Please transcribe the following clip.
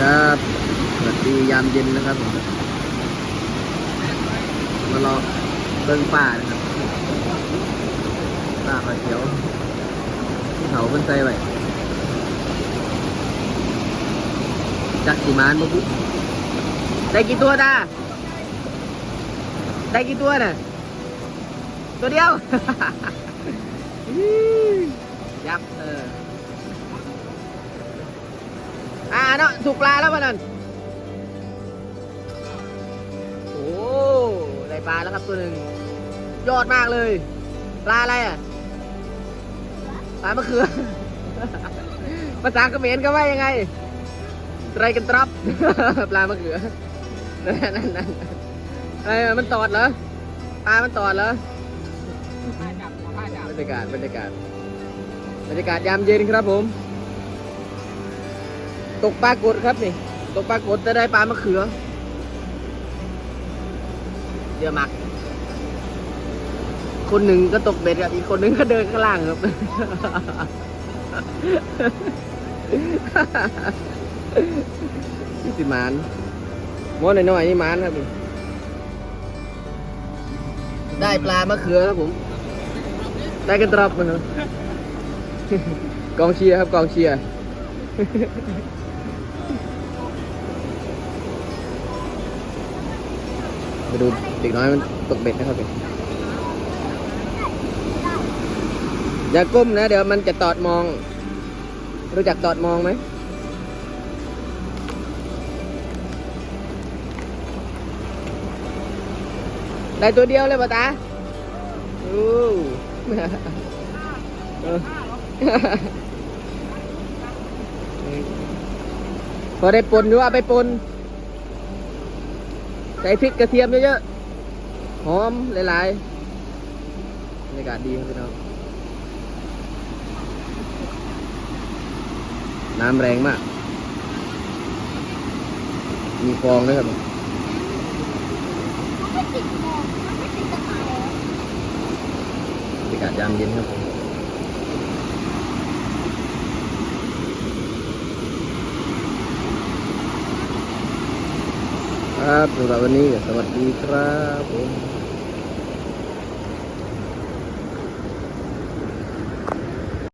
ครับสวัสดียามเย็นนะครับผมมารอเบิ่งป่านะครับป่าปลาเขียวที่เขาเพิ่นใส่ไว้จักสีมานบ่บุได้กี่ตัวตาได้กี่ตัวน่ะ ตัวเดียวยับเออาเนาะสุกปลาแล้วมันนั่นโอ้ได้ปลาแล้วครับตัวหนึ่งยอดมากเลย ปลาอะไรอะปลามะเขือภาษาเขมรก็ว่ายังไงไรกันตรับปลามะเขือนั่นนั่นนั่นอะไรอะมันตอดเหรอปลามันตอดเหรอบรรยากาศบรรยากาศบรรยากาศยามเย็นครับผม ตกปลากดครับนี่ ตกปลากดจะได้ปลามะเขือเยอะมาก คนหนึ่งก็ตกเบ็ดครับอีกคนหนึ่งก็เดินข้างล่างครับนี่สิมานม้วนหน่อยๆนี่มานครับนี่ได้ปลามะเขือครับผม ได้กันตรับมันเนอะกองเชียร์ครับกองเชียร์ ดูเด็กน้อยมันตกเบ็ดนะครับเด็กอย่าก้มนะ เดี๋ยวมันจะตอดมอง รู้จักตอดมองไหมได้ตัวเดียวเลยป่ะตาโอ้พอได้ปนหรือว่าไปปน ใส่พริกกระเทียมเยอะๆ หอมหลายๆบรรยากาศดีครับพี่น้อง น้ำแรงมาก มีฟองด้วยครับบรรยากาศยามเย็นครับผม ครับสำหรับวันนี้สวัสดีครับผม